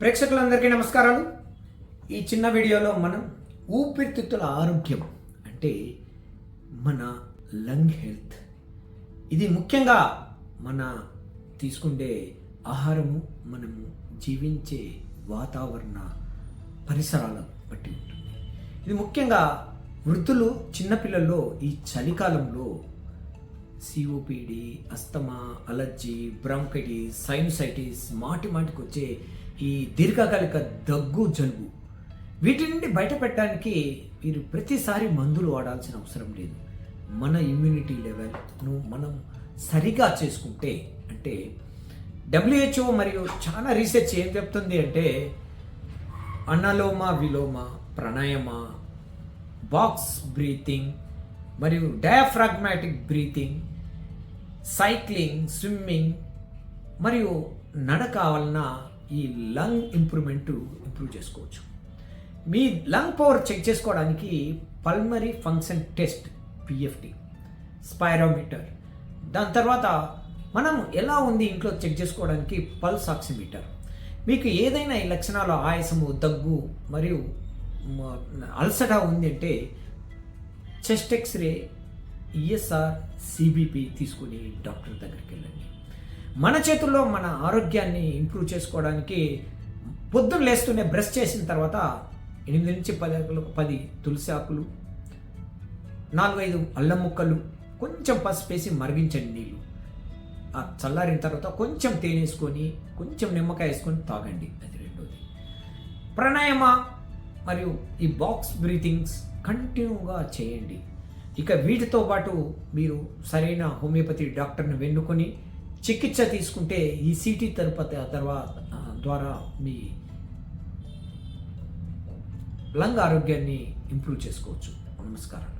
ప్రేక్షకులందరికీ నమస్కారాలు. ఈ చిన్న వీడియోలో మనం ఊపిరితిత్తుల ఆరోగ్యం అంటే మన లంగ్ హెల్త్. ఇది ముఖ్యంగా మన తీసుకుండే ఆహారము మనము జీవించే వాతావరణ పరిసరాలను బట్టి ఉంటుంది. ఇది ముఖ్యంగా వృద్ధులు చిన్నపిల్లల్లో ఈ చలికాలంలో COPD asthma allergy bronchitis sinusitis మాటి మాటికి వచ్చే ఈ దీర్ఘకాలిక దగ్గు జలుబు వీటి నుండి బయటపెట్టడానికి మీరు ప్రతిసారి మందులు వాడాల్సిన అవసరం లేదు. మన ఇమ్యూనిటీ లెవెల్ను మనం సరిగా చేసుకుంటే అంటే డబ్ల్యూహెచ్ఓ మరియు చాలా రీసెర్చ్ ఏం చెప్తుంది అంటే అనలోమ విలోమ ప్రాణాయామ బాక్స్ బ్రీతింగ్ మరియు డయాఫ్రాగ్మాటిక్ బ్రీతింగ్ సైక్లింగ్ స్విమ్మింగ్ మరియు నడక వలన ఈ లంగ్ ఇంప్రూవ్మెంట్ ఇంప్రూవ్ చేసుకోవచ్చు. మీ లంగ్ పవర్ చెక్ చేసుకోవడానికి pulmonary function test PFT spirometer. దాని తర్వాత మనం ఎలా ఉంది ఇంట్లో చెక్ చేసుకోవడానికి పల్స్ ఆక్సిమీటర్. మీకు ఏదైనా ఈ లక్షణాలు ఆయాసము దగ్గు మరియు మ- అల్సట ఉంది అంటే చెస్ట్ ఎక్స్రే ఈఎస్ఆర్ సిబిపి తీసుకుని డాక్టర్ దగ్గరికి వెళ్ళండి మన చేతుల్లో మన ఆరోగ్యాన్ని ఇంప్రూవ్ చేసుకోవడానికి పొద్దున్న లేస్తూనే బ్రష్ చేసిన తర్వాత ఎనిమిది నుంచి పది ఆకులకు పది తులసి ఆకులు నాలుగైదు అల్లం ముక్కలు కొంచెం పసుపు వేసి మరిగించండి నీళ్ళు. ఆ చల్లారిన తర్వాత కొంచెం తేనె వేసుకొని కొంచెం నిమ్మకాయ వేసుకొని తాగండి. అది రెండోది. ప్రాణాయామ మరియు ఈ బాక్స్ బ్రీతింగ్స్ కంటిన్యూగా చేయండి. ఇక వీటితో పాటు మీరు సరైన హోమియోపతి డాక్టర్ని వెన్నుకొని చికిత్స తీసుకుంటే ఈ సిటీ తరుపతి తర్వాత ద్వారా మీ లంగ్ ఆరోగ్యాన్ని ఇంప్రూవ్ చేసుకోవచ్చు. నమస్కారం